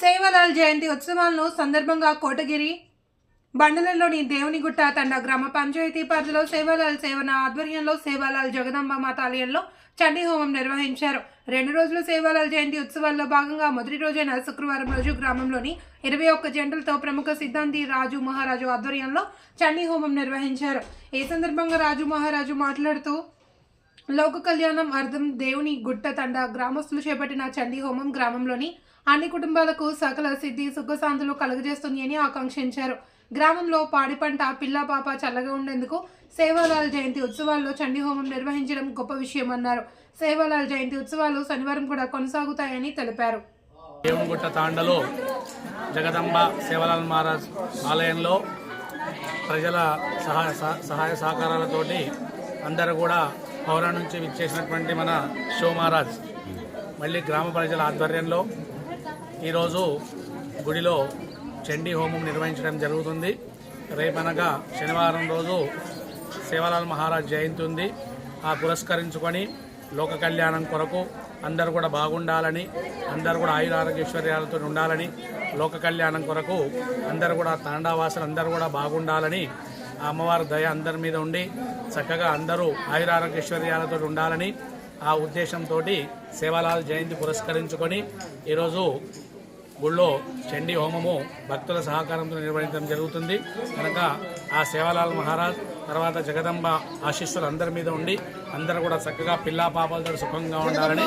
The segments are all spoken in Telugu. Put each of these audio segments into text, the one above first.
సేవలాల్ జయంతి ఉత్సవాలను సందర్భంగా కోటగిరి బండలలోని దేవునిగుట్ట తండ గ్రామ పంచాయతీ పరిధిలో సేవాలాల్ సేవన ఆధ్వర్యంలో సేవాలాల్ జగదంబ మాత ఆలయంలో చండీ హోమం నిర్వహించారు. రెండు రోజుల సేవాలాల్ జయంతి ఉత్సవాల్లో భాగంగా మొదటి రోజైన శుక్రవారం రోజు గ్రామంలోని ఇరవై ఒక్క జంటలతో ప్రముఖ సిద్ధాంతి రాజు మహారాజు ఆధ్వర్యంలో చండీ హోమం నిర్వహించారు. ఈ సందర్భంగా రాజు మహారాజు మాట్లాడుతూ లోక కళ్యాణం అర్థం దేవుని గుట్ట తండ గ్రామస్తులు చేపట్టిన చండీ హోమం గ్రామంలోని అన్ని కుటుంబాలకు సకల సిద్ధి సుఖశాంతులు కలుగజేస్తుంది అని ఆకాంక్షించారు. గ్రామంలో పాడి పంట పిల్ల పాప చల్లగా ఉండేందుకు సేవాలాల్ జయంతి ఉత్సవాల్లో చండీ హోమం నిర్వహించడం గొప్ప విషయం అన్నారు సేవాలాల్ జయంతి ఉత్సవాలు శనివారం కూడా కొనసాగుతాయని తెలిపారు. దేవునిగుట్ట తాండలో జగదంబ సేవలాల్ మహారాజ్ ఆలయంలో ప్రజల సహాయ సహాయ సహకారాలతోటి అందరూ కూడా పౌరా నుంచి విచ్చేసినటువంటి మన శివ మహారాజ్ మళ్ళీ గ్రామ ప్రజల ఆధ్వర్యంలో ఈరోజు గుడిలో చండీ హోమం నిర్వహించడం జరుగుతుంది. రేపనగా శనివారం రోజు సేవాలాల్ మహారాజ్ జయంతి ఉంది. ఆ పురస్కరించుకొని లోక కళ్యాణం కొరకు అందరూ కూడా బాగుండాలని అందరూ కూడా ఆయుర ఆరోగ్యశ్వర్యాలతో ఉండాలని లోక కళ్యాణం కొరకు అందరూ కూడా తాండావాసులు అందరూ కూడా బాగుండాలని ఆ అమ్మవారి దయ అందరి మీద ఉండి చక్కగా అందరూ ఆయుర ఆరోగ్యశ్వర్యాలతో ఉండాలని ఆ ఉద్దేశంతో సేవాలాల జయంతి పురస్కరించుకొని ఈరోజు గుళ్ళో చండీ హోమము భక్తుల సహకారంతో నిర్వహించడం జరుగుతుంది. కనుక ఆ సేవాలాల్ మహారాజ్ తర్వాత జగదంబ ఆశీస్సులు అందరి మీద ఉండి అందరూ కూడా చక్కగా పిల్లా పాపాలతో సుఖంగా ఉండాలని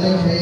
Gracias.